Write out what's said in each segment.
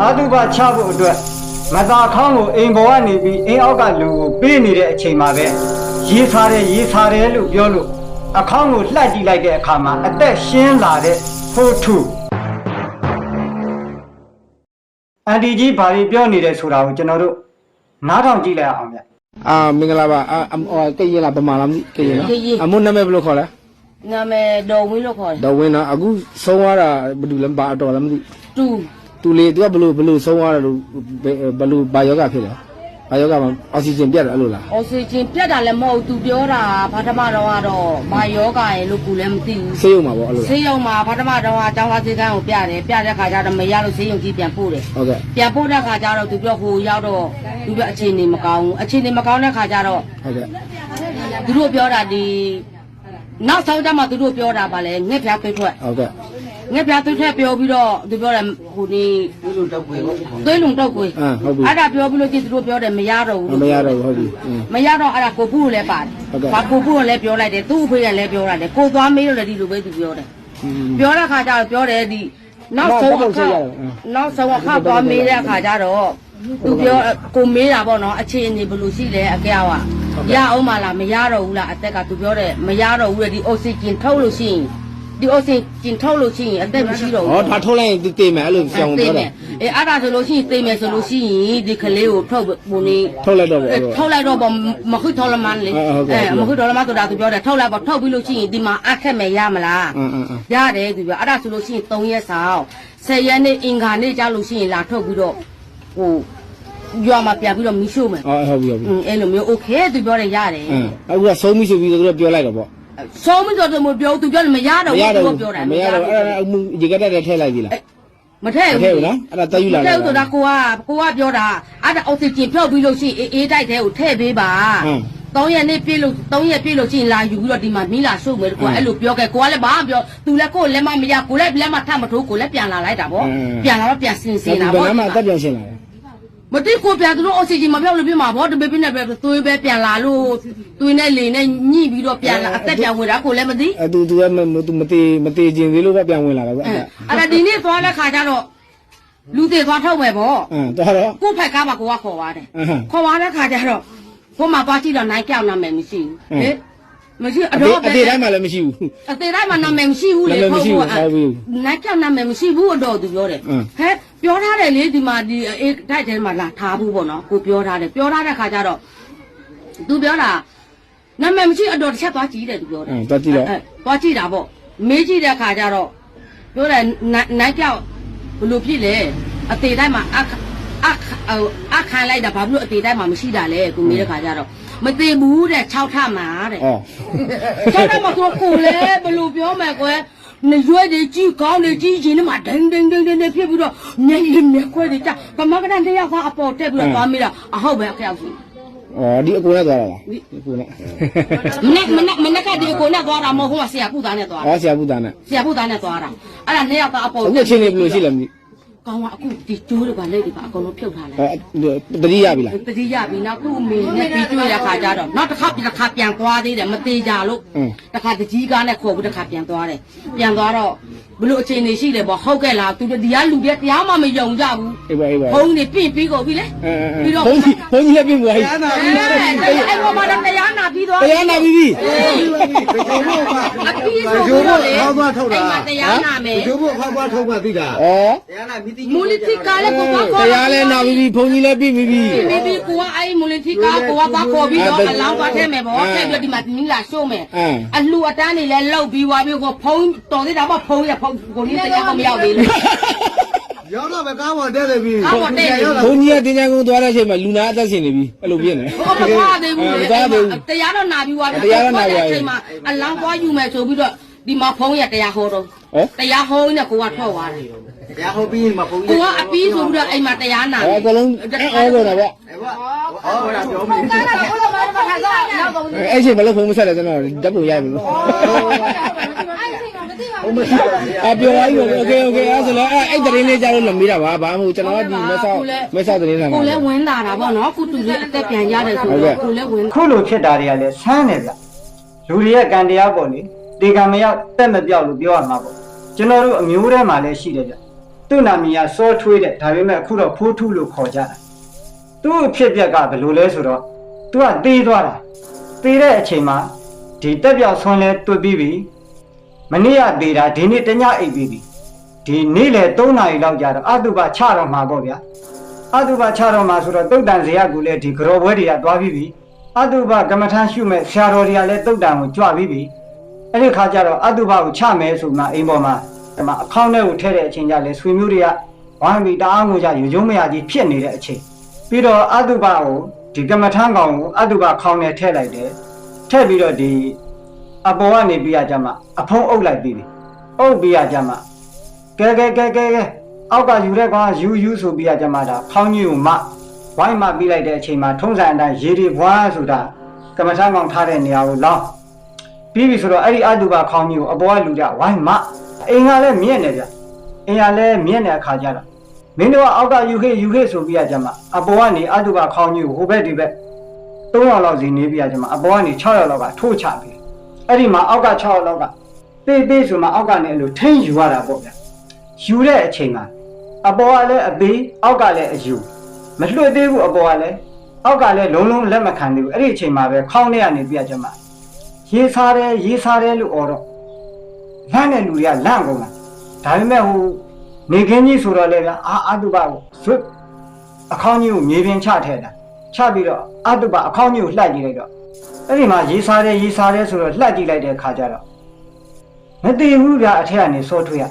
အာတုပချဖို့အတွက်မသာခေါင်းကိုအိမ်ပေါ်ကနေပြီးအိမ်အောက်ကလူကိုပေးနေတဲ့အချိန်မှာပဲရေးစားတယ်ရေးစားတယ်လို့ပြောလို့အခေါင်းကိုလှက်ကြည့်လိုက်တဲ့အခါမှာအသက်ရှင်းလာတဲ့ဖိုးထုအန်တီကြီးဘာတွေပြောနေတယ်ဆိုတာကိုကျွန်တော်တို့နားထောင်ကြည့်လိုက်အောင်ဗျအာမင်္ဂလာပါအာအဟိုကရင်လားဗမာလားမသိကရင်နော်ကရင်အမုန်းနာမည်ဘယ်လိုခေါ်လဲနာမည်တော်ဝင်းလို့ခေါ်တယ်တော်ဝင်းနော်အခုဆုံးသွားတာဘယ်သူလဲဘာအတော်လဲမသိတူ သူလေသူကဘယ်လိုဘယ်လိုဆုံးသွားတယ်လို့ဘယ်ဘယ်လိုဘာယောဂဖြစ်လဲဘာယောဂမှာအောက်ဆီဂျင်ပြတ်တယ်အဲ့လိုလားအောက်ဆီဂျင်ပြတ်တာလည်းမဟုတ်ဘူးသူပြောတာဘာထမတော့ကတော့ဘာယောဂရဲ့လို့ကူလည်းမသိဘူးဆေးရုံမှာပေါ့အဲ့လိုလားဆေးရုံမှာဘာထမတော့ကကျောင်းသားစည်းကမ်းကိုပြတယ်ပြတဲ့ခါကျတော့မရလို့ဆေးရုံကြီးပြန်ပို့တယ်ဟုတ်ကဲ့ပြန်ပို့တဲ့ခါကျတော့သူပြောဟိုရောက်တော့သူပြောအခြေအနေမကောင်းဘူးအခြေအနေမကောင်းတဲ့ခါကျတော့ဟုတ်ကဲ့သူတို့ပြောတာဒီနောက်ဆုံးကျမှသူတို့ပြောတာပါလေငှက်ဖျားသွေးထွက်ဟုတ်ကဲ့ ငှက်ဖျားသွေးထွက်ပြောပြီးတော့သူပြောတယ်ဟိုဒီသွေးလုံတောက်ကွေသွေးလုံတောက်ကွေအာဟုတ်ပြီအဲ့ဒါပြောပြီးလို့ကြည့်သူတို့ပြောတယ်မရတော့ဘူးမလို့ရတော့ဘူးဟုတ်ပြီအင်းမရတော့အဲ့ဒါကိုပုကိုလည်းပါတယ်ဟုတ်ကဲ့ဘာကိုပုကိုလည်းပြောလိုက်တယ်သူ့အဖေကလည်းပြောရတယ်ကိုသွားမေးလို့လည်းဒီလိုပဲသူပြောတယ်อืมပြောတဲ့ခါကျတော့ပြောတယ်ဒီနောက်ဆုံးနောက်အခါဆုံးရအောင်အင်းနောက်ဆုံးအခါသွားမေးတဲ့အခါကျတော့သူပြောကိုမေးတာပေါ့နော်အခြေအနေဘယ်လိုရှိလဲအကြောက်ကရအောင်မလားမရတော့ဘူးလားအသက်ကသူပြောတယ်မရတော့ဘူးလေဒီအောက်ဆီဂျင်ထုတ်လို့ရှိရင် ဒီအောက်ဆီဂျင်ထုတ်လို့ရှိရင်အသက်မရှိတော့ဘူး ဟောဒါထုတ်လိုက်ရင်တေးမယ်အဲ့လိုကြောင် သိ ပြော မ တယ် ယ်အဲအဲ့ဒါဆိုလို့ရှိရင်သိမယ်ဆိုလို့ရှိရင်ဒီကလေးကိုထုတ်ပုံနေ ထုတ်လိုက်တော့ပေါ့အဲ့လို ထုတ်လိုက်တော့ဗောမခွထော်လမန်လေ ဟုတ်ဟုတ်ကဲ့ မခွထော်လမန်ဆိုတာသူပြောတယ်ထုတ်လိုက်ပေါ့ထုတ်ပြီးလို့ရှိရင်ဒီမှာအခက်မဲ့ရမလား အင်းအင်းအင်း ရတယ်သူပြောအဲ့ဒါဆိုလို့ရှိရင်3ရက်ဆောင်10ရက်နေ့အင်္ဂါနေ့ကြာလို့ရှိရင်လာထုတ်ပြီးတော့ဟိုရွာမှာပြန်ပြီးတော့မီးရှို့မယ် ဟောဟုတ်ပြီဟုတ်ပြီ อืมအဲ့လိုမျိုးโอเคသူပြောတယ်ရတယ် အင်းအခုကဆုံးပြီဆိုပြီးတော့သူတို့ပြောလိုက်တော့ပေါ့ ဆုံးမတော်တယ်မပြောသူပြောတယ်မရတော့မရဘူးတော့သူပြောတာမရတော့အဲ့ဒါအမှုရေကတက်တက်ထည့်လိုက်ပြီလားမထည့်မထည့်ဘူးနော်အဲ့ဒါတက်ယူလာမထည့်ဘူးဆိုတာကိုကကိုကပြောတာအဲ့ဒါအောက်ဆီဂျင်ဖြုတ်ပြီးလို့ရှိရင်အေးအေးတိုက်တဲ့ကိုထည့်ပေးပါဟမ်3ရက်နေ့ပြည့်လို့3ရက်ပြည့်လို့ချင်းလာယူပြီးတော့ဒီမှာမိလာရှုပ်မယ်ကိုကအဲ့လိုပြောခဲ့ကိုကလည်းဘာမှပြောသူလည်းကိုယ်လက်မမရကိုလည်းလက်မထမထိုးကိုလည်းပြန်လာလိုက်တာဗောပြန်လာတော့ပြန်စင်စင်တာဘယ်ဗောနားမှာတက်ပြောင်းရှင်းလာလဲ မတိကိုပြန်သူတို့အောက်ဆီဂျင်မပြောက်လို့ပြမှာဗောတပေပြနဲ့ပဲသွေးပဲပြန်လာလို့သွေးနဲ့လေနဲ့ညှိပြီးတော့ပြန်လာအသက်ပြန်ဝင်တာကိုလည်းမသိအဲသူသူကမသူမသေးမသေးခြင်းသေးလို့ပဲပြန်ဝင်လာတာကွအဲ့အဲ့ဒါဒီနေ့သွားတဲ့ခါကျတော့လူတွေသွားထုတ်မယ်ဗောအင်းတော်တော့ကိုယ့်ဖက်ကားမှာကိုကခေါ်သွားတယ်အဟမ်းခေါ်သွားတဲ့ခါကျတော့ကိုမှသွားကြည့်တော့နိုင်ကြောက်နာမယ်မရှိဘူးဟမ်ဟဲ့မရှိအအတော့တေးအတေးတိုင်းမှာလည်းမရှိဘူးအသေးတိုင်းမှာနာမည်မရှိဘူးလေနာမည်မရှိဘူးဟုတ်ပြီနိုင်ကြောက်နာမည်မရှိဘူးအတော့သူပြောတယ်ဟမ်ဟဲ့ ပြောထားတယ်လေဒီမှာဒီအေးတိုက်ထဲမှာလာထားဘူးပေါ့နော်ကိုပြောထားတယ်ပြောထားတဲ့ခါကျတော့သူပြောတာနာမည်မရှိအတော့တစ်ချက်သွားကြည့်တယ်သူပြောတယ်အင်းတော်ကြည့်တော့အဲသွားကြည့်တာပေါ့မေးကြည့်တဲ့ခါကျတော့ပြောတယ်နိုင်နိုင်ကြောက်ဘယ်လိုဖြစ်လဲအသေးတိုင်းမှာအခအခဟိုအခခံလိုက်တာဘာဖြစ်လို့အသေးတိုင်းမှာမရှိတာလဲကိုမေးတဲ့ခါကျတော့မသေးဘူးတဲ့6ထပ်မှာတဲ့အော်ကျောင်းထဲမှာသူကိုလေဘယ်လိုပြောမယ်ကွယ် နေရွယ်တွေကြီးကောင်းတွေကြီးရင်ထဲမှာဒိန်ဒိန်ဒိန်ဒိန်နဲ့ဖြစ်ပြီးတော့မျက်ရည်မျက်ခွဲတွေကြကမကတန်တယောက်ကအပေါ်တက်ပြီးတော့သွားမိတာအဟုတ်ပဲအကြောက်ကြီးအော်ဒီအကူနဲ့သွားတာလားဒီအကူနဲ့မနေ့မနေ့မနေ့ကဒီကိုနဲ့သွားတာမဟုတ်ဘူးဆရာကုသားနဲ့သွားတာအော်ဆရာဘုဒ္ဓနဲ့ဆရာကုသားနဲ့သွားတာအဲ့ဒါနှစ်ယောက်ကအပေါ်အခုအချိန်လေးဘယ်လိုရှိလဲမသိ ကောင်းကအခုဒီကျိုးတွေကလက်တွေကအကုန်လုံးဖြုတ်ထားလိုက်အဲတတိယပြီလားတတိယပြီနောက်သူ့အမေနဲ့ပြီးတွေ့တဲ့ခါကျတော့နောက်တစ်ခါပြန်တစ်ခါပြန်သွားသေးတယ်မသေးကြလို့အင်းတစ်ခါတကြီးကားနဲ့ခေါ်ပြီးတစ်ခါပြန်သွားတယ်ပြန်သွားတော့ဘလို့အခြေအနေရှိလဲပေါ့ဟုတ်ကဲ့လားသူတို့ဒီကလူတွေတရားမှမယုံကြဘူးအေးပါအေးပါဘုံနေပြင့်ပြီးကုန်ပြီလေအဲအဲပြီးတော့ဘုန်းကြီးဘုန်းကြီးလည်းပြင်သွားပြီတရားနာအဲအဲ့ဘောမှာတော့တရားနာပြီးသွားတရားနာပြီပြီအပြီးဆိုပြီးတော့လေအိမ်မှာတရားနာမယ်ကျိုးဖို့ဖောက်ဖွားထုံးမှသိတာဩမူလတိကာလည်းကိုပါခေါ်တရားလည်းနာပြီပြီဘုန်းကြီးလည်းပြင်ပြီပြီပြီးပြီးကိုကအဲ့မူလတိကာကိုကပါခေါ်ပြီးတော့အလောင်းပါထဲမယ်ပေါ့ထဲပြီးဒီမှာဒီလာရှိုးမယ်အလှအတန်းနေလဲလောက်ပြီးသွားပြီးကိုဖုံးတော်သေးတာပေါ့ဖုံးရဖုံးကိုနေတရားမရောက်သေးလို့ရောက်တော့ပဲကားပေါ်တက်နေပြီကားပေါ်တက်နေပြီဘုန်းကြီးကတင်ကြကုန်းသွားတဲ့အချိန်မှာလူနာအသက်ရှင်နေပြီအဲ့လိုပြင်နေဟောမသွားသေးဘူးလေမသွားသေးဘူးတရားတော့နာပြီးသွားပြီတရားတော့နာပြီးသွားပြီအချိန်မှာအလောင်းသွားယူမယ်ဆိုပြီးတော့ဒီမှာဖုံးရတရားဟောတော့ ဟော တရားဟောနေကိုကထွက်သွားတယ် တရားဟောပြီးမှပုံကြီး ကိုကအပြီးဆိုပြီးတော့အိမ်မှာတရားနာ ဟောအကုန်လုံးအဲဟောတော့ဗျ အဲ့ဘာဟောတာပြောမယ် အဲ့ချိန်မလို့ဖုန်းမဆက်တယ်ကျွန်တော်ဓာတ်ပုံရိုက်ပြီလို့ ဘုံမရှိပါဘူး အပြောပါကြီးโอเคโอเคအဲ့ဆိုလည်းအဲ့အဲ့တရင်လေးကြားလို့လမေးတာပါဘာမှမဟုတ်ကျွန်တော်ကဒီမဆောက်မဆောက်တရင်လာမှာ ကိုလည်းဝင်လာတာပေါ့နော်ကုတူလေးအသက်ပြန်ရတယ်ဆို ဟုတ်ကဲ့ တော့ကိုလည်းဝင် ခုလိုဖြစ်တာတွေကလည်းဆန်းတယ်ဗျလူတွေရဲ့ကံတရားပေါ့လေဒီကံမရောက်တက်မပြောက်လို့ပြောရမှာပေါ့ ကျွန်တော်တို့အမျိုးထဲမှာလည်းရှိတယ်ဗျသူ့နာမည်ကစောထွေးတဲ့ဒါပေမဲ့အခုတော့ဖိုးထုလို့ခေါ်ကြတာသူ့အဖြစ်အပျက်ကဘယ်လိုလဲဆိုတော့သူကတေးသွားတာတေးတဲ့အချိန်မှာဒီတက်ပြောက်ဆွန်းလဲတွေ့ပြီးပြီမနေ့ကတေးတာဒီနေ့တညအိပ်ပြီးပြီဒီနေ့လေ3နာရီလောက်ကြာတော့အတုပချတော့မှာပေါ့ဗျာအတုပချတော့မှာဆိုတော့တုတ်တန်ဇေယကူလည်းဒီကြော်ပွဲတွေကသွားပြီးပြီအတုပကမ္မထမ်းရှုမဲ့ဆရာတော်တွေကလည်းတုတ်တန်ကိုကြွပြီးပြီ အဲ့ဒီခါကျတော့အတုပကိုချမယ်ဆိုမှအိမ်ပေါ်မှာဒီမှာအခေါင်းထဲကိုထည့်တဲ့အချိန်ကျလဲဆွေမျိုးတွေကဝိုင်းပြီးတအားငိုကြရေကျုံးမရကြီးဖြစ်နေတဲ့အချိန်ပြီးတော့အတုပကိုဒီကမ္မထမ်းကောင်ကိုအတုပခေါင်းထဲထည့်လိုက်တယ်ထည့်ပြီးတော့ဒီအပေါ်ကနေပြီးရကြမှာအဖုံးအုပ်လိုက်ပြီးပြီအုပ်ပြီးရကြမှာကဲကဲကဲကဲကဲအောက်ကယူတဲ့ကောင်ကယူယူဆိုပြီးရကြမှာဒါခေါင်းကြီးကိုမဝိုင်းမပြီးလိုက်တဲ့အချိန်မှာထုံးစံအတိုင်းရေဒီဘွားဆိုတာကမ္မထမ်းကောင်ထားတဲ့နေရာကိုလောင်း ပြီးပြီဆိုတော့အဲ့ဒီအတုပါခေါင်းကြီးကိုအပေါ်ကလူကြဝိုင်းမအိမ်ကလည်းမြင့်နေဗျအိမ်ကလည်းမြင့်တဲ့အခါကျတော့မင်းတို့ကအောက်ကယူခေယူခေဆိုပြီးရကြမှာအပေါ်ကနေအတုပါခေါင်းကြီးကိုဟိုဘက်ဒီဘက်3ယောက်လောက်စီနေပြီးရကြမှာအပေါ်ကနေ6ယောက်လောက်ကထိုးချပြီးအဲ့ဒီမှာအောက်က6ယောက်လောက်ကတေးသေးဆိုမှအောက်ကနေအဲ့လိုထိန်းယူရတာပေါ့ဗျယူတဲ့အချိန်မှာအပေါ်ကလည်းအသေးအောက်ကလည်းအယူမလွတ်သေးဘူးအပေါ်ကလည်းအောက်ကလည်းလုံးလုံးလက်မခံသေးဘူးအဲ့ဒီအချိန်မှာပဲခေါင်းထဲကနေပြရကြမှာ ရေးစားတယ်ရေးစားတယ်လို့អော်တော့လန့်တဲ့လူတွေကလန့်ကုန်တာဒါပေမဲ့ဟိုနေခင်းကြီးဆိုတော့လေဗျာအာအတုပကိုဇွတ်အခေါင်းကြီးကိုမြေပြင်ချထည့်တာချပြီးတော့အတုပအခေါင်းကြီးကိုလှက်ကြည့်လိုက်တော့အဲ့ဒီမှာရေးစားတယ်ရေးစားတယ်ဆိုတော့လှက်ကြည့်လိုက်တဲ့အခါကျတော့မတည်ဘူးဗျာအထက်ကနေစောထွေးရ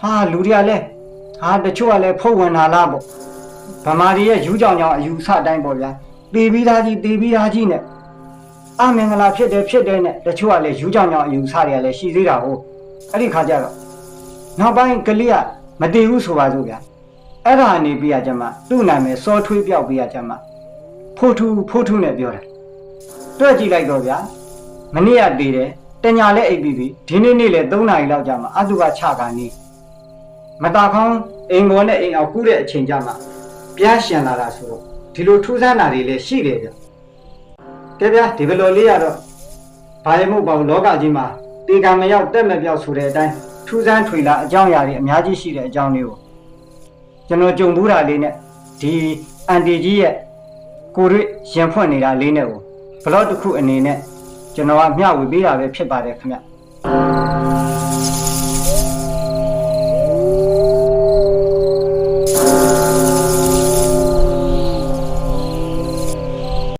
ဟာလူတွေကလည်းဟာတချို့ကလည်းဖုတ်ဝင်လာလားပေါ့ဗမာတွေရဲ့ယူကြောင်ကြောင်အယူဆအတိုင်းပေါ့ဗျာတေပြီးသားကြီးတေပြီးသားကြီးနဲ့ အမင်္ဂလာဖြစ်တယ်ဖြစ်တယ်နဲ့တချို့ကလည်းယူကြောင်ကြောင်အယူဆတွေကလည်းရှိသေးတာဟုတ်အဲ့ဒီခါကျတော့နောက်ပိုင်းကလေးကမတည်ဘူးဆိုပါစို့ဗျာအဲ့ဒါနေပြရကြမှာသူ့နာမည်စောထွေးပြောက်ပြရကြမှာဖိုးထူးဖိုးထူးနဲ့ပြောတယ်တွေ့ကြည့်လိုက်တော့ဗျာမနေ့ကတည်တယ်တညာလည်းအိပ်ပြီးပြီဒီနေ့နေ့လည်း3နာရီလောက်ကြာမှာအတုကချကနေမတာခေါင်းအိမ်ပေါ်နဲ့အိမ်အောင်ကူးတဲ့အချိန်ကြာမှာပြားရှင်လာတာဆိုတော့ဒီလိုထူးဆန်းတာတွေလည်းရှိတယ်ဗျ ကဲဗျာဒီဘလိုလေးရတော့ဘာရမို့ပေါ့လောကကြီးမှာတေကံမရောက်တက်မပြောက်ဆိုတဲ့အတိုင်းထူးဆန်းထွေလာအကြောင်းအရာတွေအများကြီးရှိတဲ့အကြောင်းလေးကိုကျွန်တော်ကြုံဘူးတာလေးနဲ့ဒီအန်တီကြီးရဲ့ကိုရွေရင်ဖွင့်နေတာလေးနဲ့ကိုဘလော့တစ်ခုအနေနဲ့ကျွန်တော်ကမျှဝေပေးတာပဲဖြစ်ပါတယ်ခင်ဗျ